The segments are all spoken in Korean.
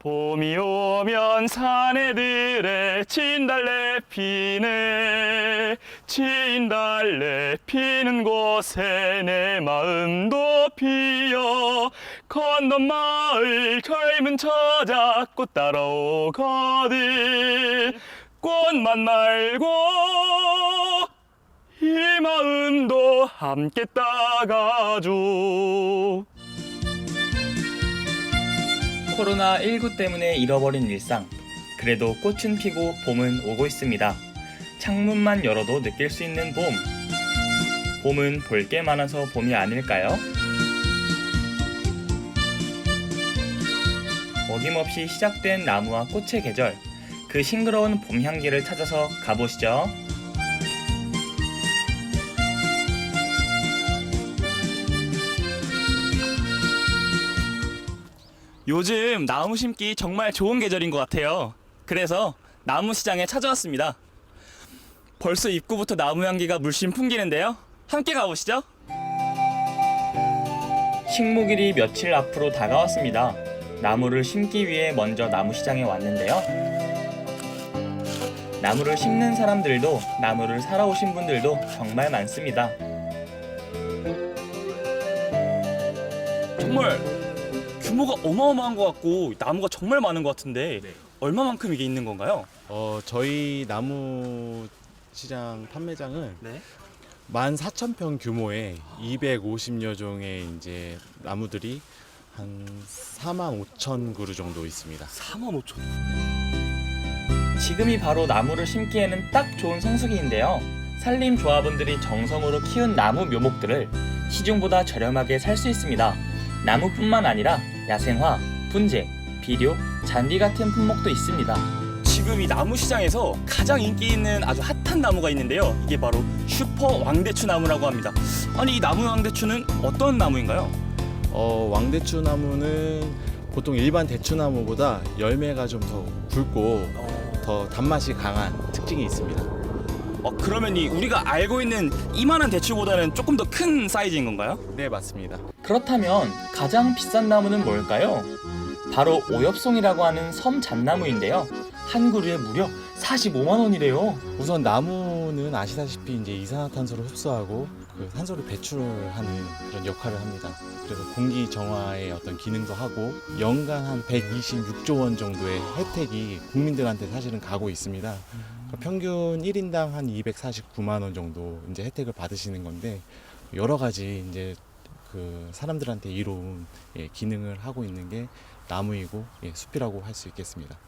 봄이 오면 사내들의 진달래 피네 진달래 피는 곳에 내 마음도 피어. 건넌 마을 젊은 처자 꽃 따라오거든. 꽃만 말고 이 마음도 함께 따가줘 코로나19 때문에 잃어버린 일상. 그래도 꽃은 피고 봄은 오고 있습니다. 창문만 열어도 느낄 수 있는 봄. 봄은 볼 게 많아서 봄이 아닐까요? 어김없이 시작된 나무와 꽃의 계절. 그 싱그러운 봄 향기를 찾아서 가보시죠. 요즘 나무 심기 정말 좋은 계절인 것 같아요. 그래서 나무 시장에 찾아왔습니다. 벌써 입구부터 나무 향기가 물씬 풍기는데요. 함께 가보시죠. 식목일이 며칠 앞으로 다가왔습니다. 나무를 심기 위해 먼저 나무 시장에 왔는데요. 나무를 심는 사람들도 나무를 사러 오신 분들도 정말 많습니다. 정말 규모가 어마어마한 것 같고 나무가 정말 많은 것 같은데 얼마만큼 이게 있는 건가요? 어, 저희 나무 시장 판매장은 네. 14,000평 규모의 250여 종의 이제 나무들이 한 4만 5천 그루 정도 있습니다. 4만 5천. 지금이 바로 나무를 심기에는 딱 좋은 성수기인데요. 산림 조합원들이 정성으로 키운 나무 묘목들을 시중보다 저렴하게 살 수 있습니다. 나무뿐만 아니라 야생화, 분재, 비료, 잔디 같은 품목도 있습니다. 지금 이 나무 시장에서 가장 인기 있는 아주 핫한 나무가 있는데요. 이게 바로 슈퍼 왕대추 나무라고 합니다. 아니 이 나무 왕대추는 어떤 나무인가요? 어, 왕대추 나무는 보통 일반 대추 나무보다 열매가 좀 더 굵고 더 단맛이 강한 특징이 있습니다. 어, 그러면 이 우리가 알고 있는 이만한 대추보다는 조금 더 큰 사이즈인 건가요? 네, 맞습니다. 그렇다면 가장 비싼 나무는 뭘까요? 바로 오엽송이라고 하는 섬 잣나무인데요. 한 그루에 무려 45만 원이래요. 우선 나무는 아시다시피 이제 이산화탄소를 흡수하고 그 산소를 배출하는 그런 역할을 합니다. 그래서 공기 정화의 어떤 기능도 하고 연간 한 126조 원 정도의 혜택이 국민들한테 사실은 가고 있습니다. 그러니까 평균 1인당 한 249만 원 정도 이제 혜택을 받으시는 건데 여러 가지 이제 그 사람들한테 이로운 예, 기능을 하고 있는 게 나무이고 예, 숲이라고 할 수 있겠습니다.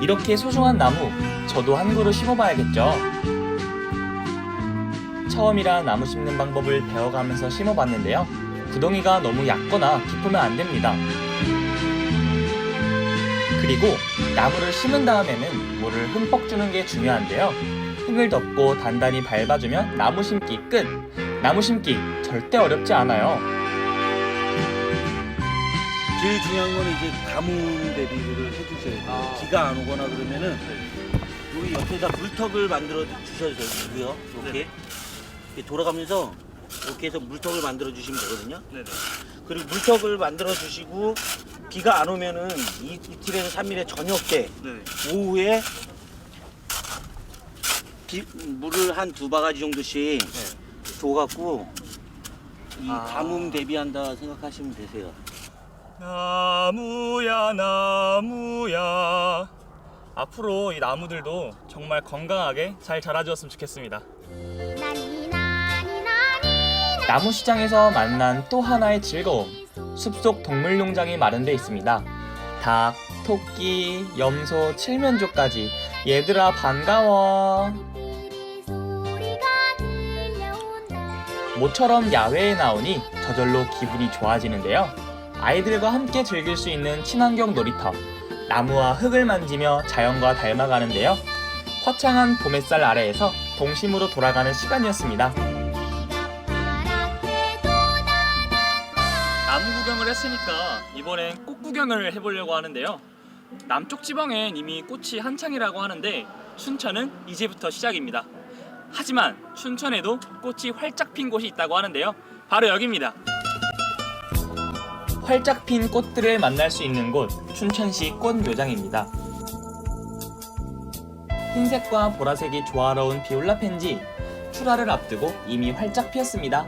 이렇게 소중한 나무, 저도 한 그루 심어봐야겠죠. 처음이라 나무 심는 방법을 배워가면서 심어봤는데요. 구덩이가 너무 얕거나 깊으면 안 됩니다. 그리고 나무를 심은 다음에는 물을 흠뻑 주는 게 중요한데요. 흙을 덮고 단단히 밟아주면 나무 심기 끝! 나무 심기 절대 어렵지 않아요. 제일 중요한 건 이제 가뭄 대비를 해주셔야 돼요. 비가 안 오거나 그러면은 여기 옆에다 물턱을 만들어 주셔도 되고요. 이렇게 이렇게 돌아가면서 이렇게 해서 물턱을 만들어 주시면 되거든요. 그리고 물턱을 만들어 주시고 비가 안 오면은 이, 이틀에서 3일에 저녁 때 오후에 비- 물을 한 두 바가지 정도씩 줘갖고 이 아. 가뭄 대비한다 생각하시면 되세요. 나무야 나무야 앞으로 이 나무들도 정말 건강하게 잘 자라주었으면 좋겠습니다. 나무 시장에서 만난 또 하나의 즐거움. 숲속 동물 농장이 마련돼 있습니다. 닭, 토끼, 염소, 칠면조까지 얘들아 반가워. 모처럼 야외에 나오니 저절로 기분이 좋아지는데요. 아이들과 함께 즐길 수 있는 친환경 놀이터. 나무와 흙을 만지며 자연과 닮아가는데요. 화창한 봄 햇살 아래에서 동심으로 돌아가는 시간이었습니다. 나무 구경을 했으니까 이번엔 꽃 구경을 해보려고 하는데요. 남쪽 지방엔 이미 꽃이 한창이라고 하는데 춘천은 이제부터 시작입니다. 하지만 춘천에도 꽃이 활짝 핀 곳이 있다고 하는데요. 바로 여기입니다. 활짝 핀 꽃들을 만날 수 있는 곳 춘천시 꽃묘장입니다. 흰색과 보라색이 조화로운 비올라 펜지 출하를 앞두고 이미 활짝 피었습니다.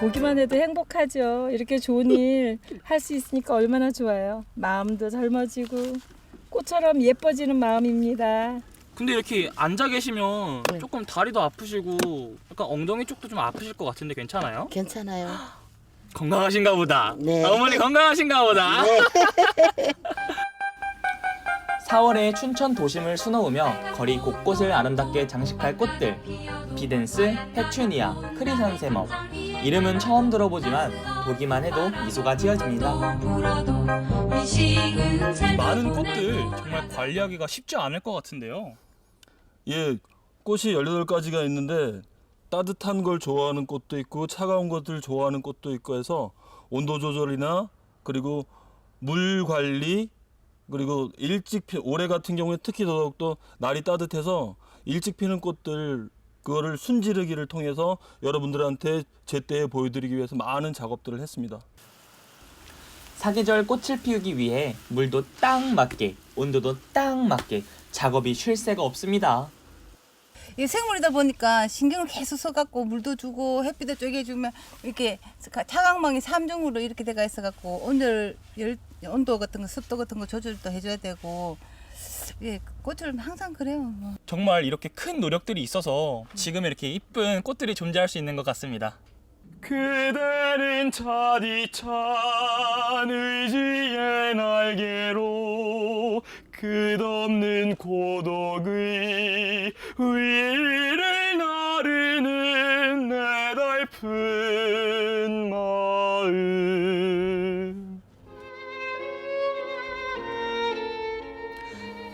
보기만 해도 행복하죠. 이렇게 좋은 일 할 수 있으니까 얼마나 좋아요. 마음도 젊어지고 꽃처럼 예뻐지는 마음입니다. 근데 이렇게 앉아 계시면 네. 조금 다리도 아프시고 약간 엉덩이 쪽도 좀 아프실 것 같은데 괜찮아요? 괜찮아요. 건강하신가 보다. 네. 아, 어머니 건강하신가 보다. 4월에 춘천 도심을 수놓으며 거리 곳곳을 아름답게 장식할 꽃들 비덴스, 페추니아, 크리산세멈 이름은 처음 들어보지만 보기만 해도 미소가 지어집니다. 많은 꽃들 정말 관리하기가 쉽지 않을 것 같은데요. 예, 꽃이 18가지가 있는데 따뜻한 걸 좋아하는 꽃도 있고 차가운 것들 좋아하는 꽃도 있고 해서 온도 조절이나 그리고 물 관리 그리고 일찍 피 올해 같은 경우에 특히 더욱더 날이 따뜻해서 일찍 피는 꽃들 그거를 순지르기를 통해서 여러분들한테 제때에 보여드리기 위해서 많은 작업들을 했습니다. 사계절 꽃을 피우기 위해 물도 딱 맞게 온도도 딱 맞게 작업이 쉴 새가 없습니다. 이 생물이다 보니까 신경을 계속 써갖고 물도 주고 햇빛도 쪼개주면 이렇게 차광망이 삼중으로 이렇게 돼가 있어갖고 온도 열 온도 같은 거 습도 같은 거 조절도 해줘야 되고 예 꽃을 항상 그래요. 뭐. 정말 이렇게 큰 노력들이 있어서 지금 이렇게 이쁜 꽃들이 존재할 수 있는 것 같습니다. 그대는 차디찬 의지의 날개로 끝없는 고독의 위를 나르는 내 달픈 마음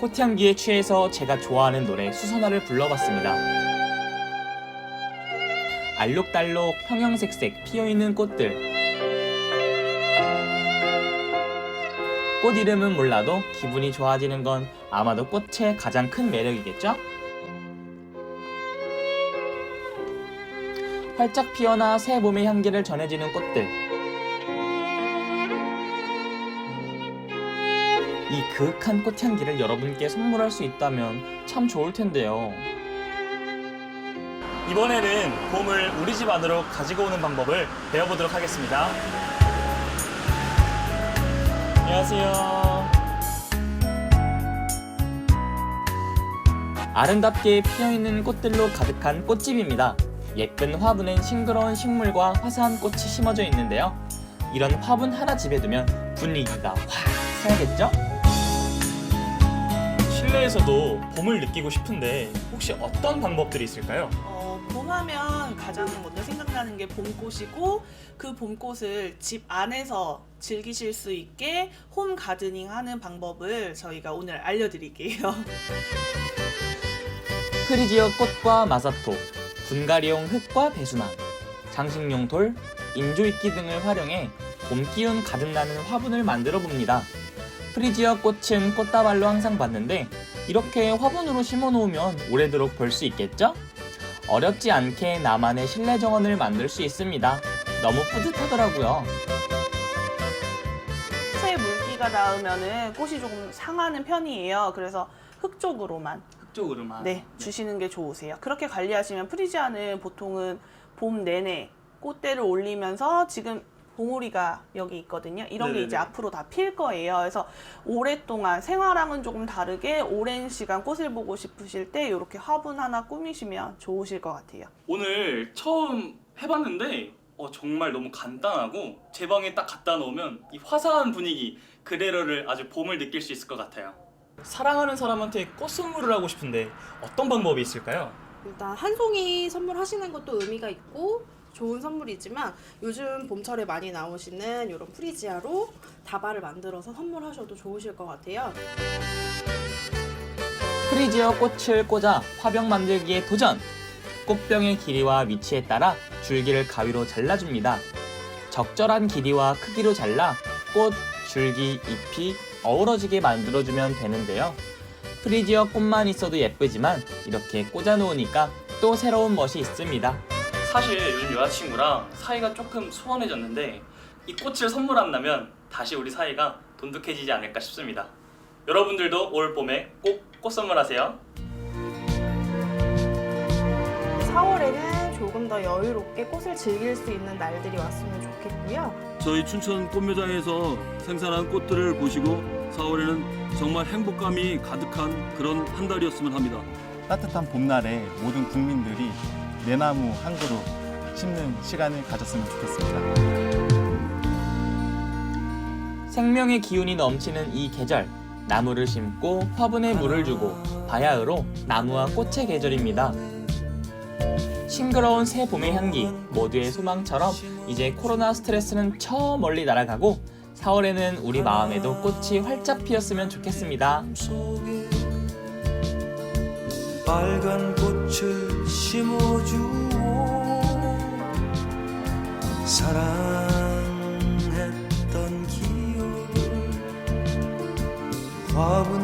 꽃향기에 취해서 제가 좋아하는 노래 수선화를 불러봤습니다. 알록달록 형형색색 피어있는 꽃들. 꽃 이름은 몰라도 기분이 좋아지는 건 아마도 꽃의 가장 큰 매력이겠죠? 활짝 피어나 새 봄의 향기를 전해지는 꽃들. 이 그윽한 꽃향기를 여러분께 선물할 수 있다면 참 좋을 텐데요. 이번에는 봄을 우리 집 안으로 가지고 오는 방법을 배워보도록 하겠습니다. 안녕하세요. 아름답게 피어있는 꽃들로 가득한 꽃집입니다. 예쁜 화분엔 싱그러운 식물과 화사한 꽃이 심어져 있는데요. 이런 화분 하나 집에 두면 분위기가 확 살겠죠? 실내에서도 봄을 느끼고 싶은데 혹시 어떤 방법들이 있을까요? 어, 봄하면 가장 먼저 생각나는 게 봄꽃이고 그 봄꽃을 집 안에서 즐기실 수 있게 홈 가드닝 하는 방법을 저희가 오늘 알려드릴게요. 프리지어 꽃과 마사토, 분갈이용 흙과 배수망, 장식용 돌, 인조이끼 등을 활용해 봄 기운 가득 나는 화분을 만들어 봅니다. 프리지어 꽃은 꽃다발로 항상 봤는데 이렇게 화분으로 심어 놓으면 오래도록 볼 수 있겠죠? 어렵지 않게 나만의 실내 정원을 만들 수 있습니다. 너무 뿌듯하더라고요. 새 물기가 닿으면은 꽃이 조금 상하는 편이에요. 그래서 흙 쪽으로만 흙쪽으로만. 네, 주시는 게 좋으세요. 그렇게 관리하시면 프리지아는 보통은 봄 내내 꽃대를 올리면서 지금 봉우리가 여기 있거든요. 이런 게 네네네. 이제 앞으로 다 필 거예요. 그래서 오랫동안 생활랑은 조금 다르게 오랜 시간 꽃을 보고 싶으실 때 이렇게 화분 하나 꾸미시면 좋으실 것 같아요. 오늘 처음 해봤는데 어, 정말 너무 간단하고 제 방에 딱 갖다 놓으면 이 화사한 분위기 그대로를 아주 봄을 느낄 수 있을 것 같아요. 사랑하는 사람한테 꽃 선물을 하고 싶은데 어떤 방법이 있을까요? 일단 한 송이 선물하시는 것도 의미가 있고 좋은 선물이지만 요즘 봄철에 많이 나오시는 이런 프리지아로 다발을 만들어서 선물하셔도 좋으실 것 같아요. 프리지어 꽃을 꽂아 화병 만들기에 도전! 꽃병의 길이와 위치에 따라 줄기를 가위로 잘라줍니다. 적절한 길이와 크기로 잘라 꽃, 줄기, 잎이 어우러지게 만들어주면 되는데요. 프리지어 꽃만 있어도 예쁘지만 이렇게 꽂아 놓으니까 또 새로운 멋이 있습니다. 사실 요즘 여자친구랑 사이가 조금 소원해졌는데 이 꽃을 선물 한다면 다시 우리 사이가 돈독해지지 않을까 싶습니다. 여러분들도 올 봄에 꼭 꽃 선물하세요. 4월에는 조금 더 여유롭게 꽃을 즐길 수 있는 날들이 왔으면 좋겠고요. 저희 춘천 꽃매장에서 생산한 꽃들을 보시고 4월에는 정말 행복감이 가득한 그런 한 달이었으면 합니다. 따뜻한 봄날에 모든 국민들이 내나무 한 그루 심는 시간을 가졌으면 좋겠습니다. 생명의 기운이 넘치는 이 계절 나무를 심고 화분에 물을 주고 바야흐로 나무와 꽃의 계절입니다. 싱그러운 새 봄의 향기 모두의 소망처럼 이제 코로나 스트레스는 저 멀리 날아가고 4월에는 우리 마음에도 꽃이 활짝 피었으면 좋겠습니다. 꽃을 심어주오 사랑했던 기억 화분